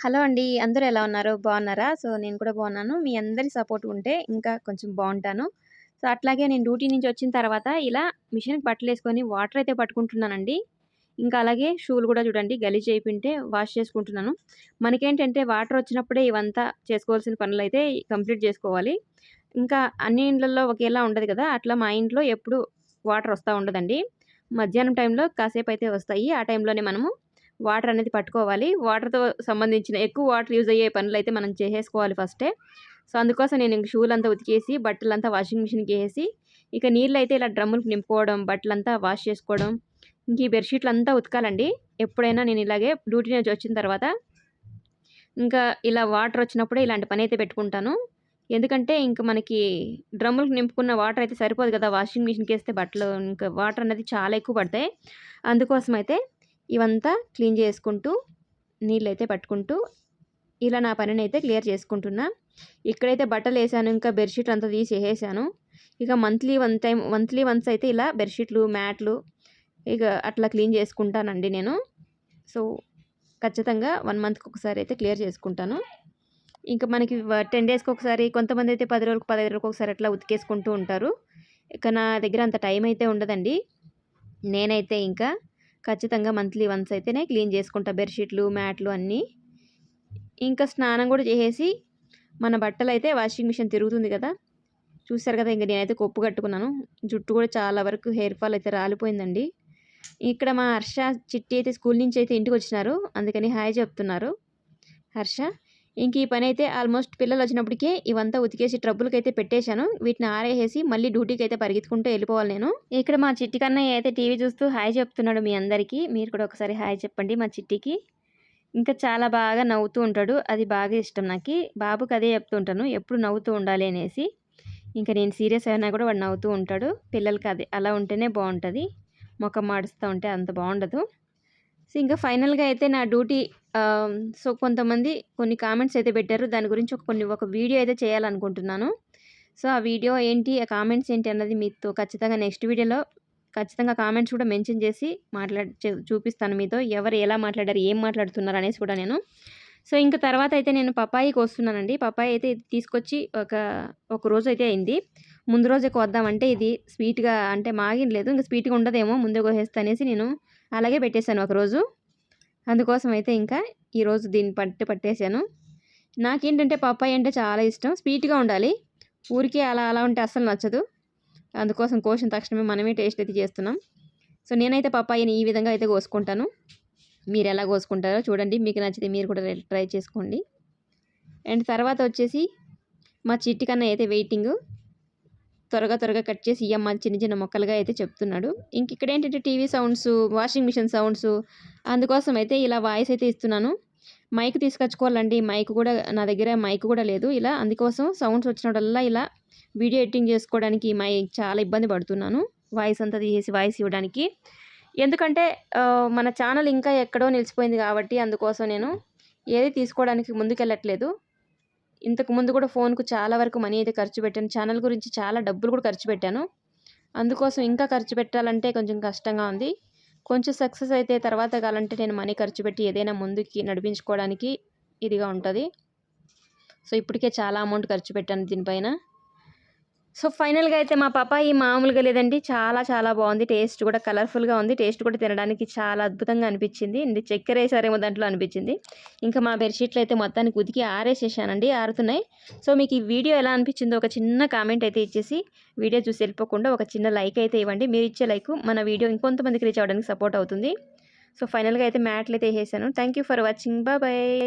Hello అండి. అందరూ ఎలా ఉన్నారు? బాగున్నారా? సో నేను కూడా బాగున్నాను. మీ అందరి సపోర్ట్ ఉంటే ఇంకా కొంచెం బాగుంటాను. సో అట్లాగే నేను డ్యూటీ నుంచి వచ్చిన తర్వాత ఇలా మిషన్కి బట్టలు వేసుకొని వాటర్ అయితే పట్టుకుంటున్నానండి. ఇంకా అలాగే షూలు కూడా చూడండి. గలీజ్ అయిపోయింటే వాష్ చేసుకుంటున్నాను. మనకేంటంటే వాటర్ వచ్చినప్పుడే ఇవంతా చేసుకోవాల్సిన పనులు అయితే కంప్లీట్ చేసుకోవాలి. ఇంకా అన్ని ఇండ్లలో ఒకేలా ఉండదు కదా. అట్లా మా ఇంట్లో ఎప్పుడు వాటర్ వస్తూ ఉండదండి. మధ్యాహ్నం టైంలో కాసేపు అయితే వస్తాయి. ఆ టైంలోనే మనము వాటర్ అనేది పట్టుకోవాలి. వాటర్తో సంబంధించిన ఎక్కువ వాటర్ యూజ్ అయ్యే పనులు అయితే మనం చేసేసుకోవాలి ఫస్టే. సో అందుకోసం నేను ఇంక షూలు అంతా ఉతికేసి బట్టలంతా వాషింగ్ మిషన్కి వేసి ఇక నీళ్ళు అయితే ఇలా డ్రమ్ములకు నింపుకోవడం బట్టలంతా వాష్ చేసుకోవడం ఇంక ఈ బెడ్షీట్లు అంతా ఉతకాలండి. ఎప్పుడైనా నేను ఇలాగే డ్యూటీ నుంచి వచ్చిన తర్వాత ఇంకా ఇలా వాటర్ వచ్చినప్పుడే ఇలాంటి పని అయితే పెట్టుకుంటాను. ఎందుకంటే ఇంకా మనకి డ్రమ్ములకు నింపుకున్న వాటర్ అయితే సరిపోదు కదా వాషింగ్ మిషన్కి వేస్తే బట్టలు ఇంకా వాటర్ అనేది చాలా ఎక్కువ పడతాయి. అందుకోసం అయితే ఇవంతా క్లీన్ చేసుకుంటూ నీళ్ళైతే పట్టుకుంటూ ఇలా నా పనిని అయితే క్లియర్ చేసుకుంటున్నా. ఇక్కడైతే బట్టలు వేసాను ఇంకా బెడ్షీట్లు అంతా తీసేసాను ఇక monthly one time monthly once అయితే ఇలా బెడ్షీట్లు మ్యాట్లు ఇక అట్లా క్లీన్ చేసుకుంటానండి నేను. సో ఖచ్చితంగా వన్ మంత్కి ఒకసారి అయితే క్లియర్ చేసుకుంటాను. ఇంకా మనకి టెన్ డేస్కి ఒకసారి కొంతమంది అయితే పది రోజులకు పదహైదు రోజులకు ఒకసారి అట్లా ఉతికేసుకుంటూ ఉంటారు. ఇక నా దగ్గర అంత టైం అయితే ఉండదండి. నేనైతే ఇంకా ఖచ్చితంగా మంత్లీ వన్స్ అయితేనే క్లీన్ చేసుకుంటా బెడ్షీట్లు మ్యాట్లు అన్నీ. ఇంకా స్నానం కూడా చేసేసి మన బట్టలు అయితే వాషింగ్ మిషన్ తిరుగుతుంది కదా. చూసారు కదా ఇంకా నేనైతే కొప్పు కట్టుకున్నాను. జుట్టు కూడా చాలా వరకు హెయిర్ ఫాల్ అయితే రాలిపోయిందండి. ఇక్కడ మా హర్ష చిట్టి అయితే స్కూల్ నుంచి అయితే ఇంటికి వచ్చినారు. అందుకని హాయ్ చెప్తున్నారు. హర్ష? ఇంక ఈ పని అయితే ఆల్మోస్ట్ పిల్లలు వచ్చినప్పటికే ఇవంతా ఉతికేసి ట్రబ్బులకి అయితే పెట్టేశాను. వీటిని ఆరేసేసి మళ్ళీ డ్యూటీకి అయితే పరిగెత్తుకుంటూ వెళ్ళిపోవాలి నేను. ఇక్కడ మా చిట్టి కన్నయ్య అయితే టీవీ చూస్తూ హాయ్ చెప్తున్నాడు మీ అందరికీ. మీరు కూడా ఒకసారి హాయ్ చెప్పండి మా చిట్టికి. ఇంకా చాలా బాగా నవ్వుతూ ఉంటాడు. అది బాగా ఇష్టం నాకు. బాబుకి అదే చెప్తుంటాను ఎప్పుడు నవ్వుతూ ఉండాలి అనేసి. ఇంకా నేను సీరియస్ అయినా కూడా వాడు నవ్వుతూ ఉంటాడు. పిల్లలకి అది అలా ఉంటేనే బాగుంటుంది ముఖం మాడుస్తూ ఉంటే అంత బాగుండదు సో ఇంకా ఫైనల్గా అయితే నా డ్యూటీ సో కొంతమంది కొన్ని కామెంట్స్ అయితే పెట్టారు. దాని గురించి ఒక కొన్ని ఒక వీడియో అయితే చేయాలనుకుంటున్నాను. సో ఆ వీడియో ఏంటి ఆ కామెంట్స్ ఏంటి అన్నది మీతో ఖచ్చితంగా నెక్స్ట్ వీడియోలో ఖచ్చితంగా కామెంట్స్ కూడా మెన్షన్ చేసి మాట్లాడి చూపిస్తాను మీతో. ఎవరు ఎలా మాట్లాడారు ఏం మాట్లాడుతున్నారు అనేసి కూడా నేను. సో ఇంకా తర్వాత అయితే నేను పపాయికి వస్తున్నానండి. పపాయి అయితే తీసుకొచ్చి ఒక ఒక రోజు అయితే అయింది. ముందు రోజు వద్దామంటే ఇది స్వీట్గా అంటే మాగిన లేదు. ఇంకా స్వీట్గా ఉండదేమో ముందే కోసేస్తా అనేసి నేను అలాగే పెట్టేశాను ఒకరోజు. అందుకోసం అయితే ఇంకా ఈరోజు దీన్ని పట్టి పట్టేశాను. నాకేంటంటే పప్పాయి అంటే చాలా ఇష్టం. స్వీట్గా ఉండాలి. ఊరికే అలా అలా ఉంటే అస్సలు నచ్చదు. అందుకోసం కోసిన తక్షణమే మనమే టేస్ట్ అయితే చేస్తున్నాం. సో నేనైతే పప్పాయిని ఈ విధంగా అయితే కోసుకుంటాను. మీరు ఎలా కోసుకుంటారో చూడండి. మీకు నచ్చితే మీరు కూడా ట్రై చేసుకోండి. అండ్ తర్వాత వచ్చేసి మా చిట్టి కన్నా అయితే వెయిటింగ్. త్వరగా త్వరగా కట్ చేసి ఇయ్యమ్మ చిన్న చిన్న మొక్కలుగా అయితే చెప్తున్నాడు. ఇంక ఇక్కడ ఏంటంటే TV sounds washing machine sounds అందుకోసం అయితే ఇలా వాయిస్ అయితే ఇస్తున్నాను. మైక్ తీసుకొచ్చుకోవాలండి. మైక్ కూడా నా దగ్గర మైక్ కూడా లేదు. ఇలా అందుకోసం సౌండ్స్ వచ్చినప్పుడల్లా ఇలా వీడియో ఎడిటింగ్ చేసుకోవడానికి మై చాలా ఇబ్బంది పడుతున్నాను. వాయిస్ అంతా తీసేసి వాయిస్ ఇవ్వడానికి. ఎందుకంటే మన ఛానల్ ఇంకా ఎక్కడో నిలిచిపోయింది కాబట్టి అందుకోసం నేను ఏది తీసుకోవడానికి ముందుకెళ్ళట్లేదు. ఇంతకు ముందు కూడా ఫోన్కు చాలా వరకు మనీ అయితే ఖర్చు పెట్టాను. ఛానల్ గురించి చాలా డబ్బులు కూడా ఖర్చు పెట్టాను. అందుకోసం ఇంకా ఖర్చు పెట్టాలంటే కొంచెం కష్టంగా ఉంది. కొంచెం సక్సెస్ అయితే తర్వాత కావాలంటే నేను మనీ ఖర్చు పెట్టి ఏదైనా ముందుకి నడిపించుకోవడానికి ఇదిగా ఉంటుంది. సో ఇప్పటికే చాలా అమౌంట్ ఖర్చు పెట్టాను దీనిపైన. సో ఫైనల్గా అయితే మా పపాయి మామూలుగా లేదండి. చాలా చాలా బాగుంది. టేస్ట్ కూడా కలర్ఫుల్గా ఉంది. టేస్ట్ కూడా తినడానికి చాలా అద్భుతంగా అనిపించింది. అండి చక్కెర వేసారేమో దాంట్లో అనిపించింది. ఇంకా మా బెడ్షీట్లు అయితే మొత్తానికి ఉతికి ఆరేసేసానండి. ఆరుతున్నాయి. సో మీకు ఈ వీడియో ఎలా అనిపించిందో ఒక చిన్న కామెంట్ అయితే ఇచ్చేసి వీడియో చూసి వెళ్ళిపోకుండా ఒక చిన్న లైక్ అయితే ఇవ్వండి. మీరు ఇచ్చే లైక్ మన వీడియో ఇంకొంతమందికి రీచ్ అవ్వడానికి సపోర్ట్ అవుతుంది. సో ఫైనల్గా అయితే మ్యాట్లు అయితే వేసేసాను. Thank for watching. బాయ్.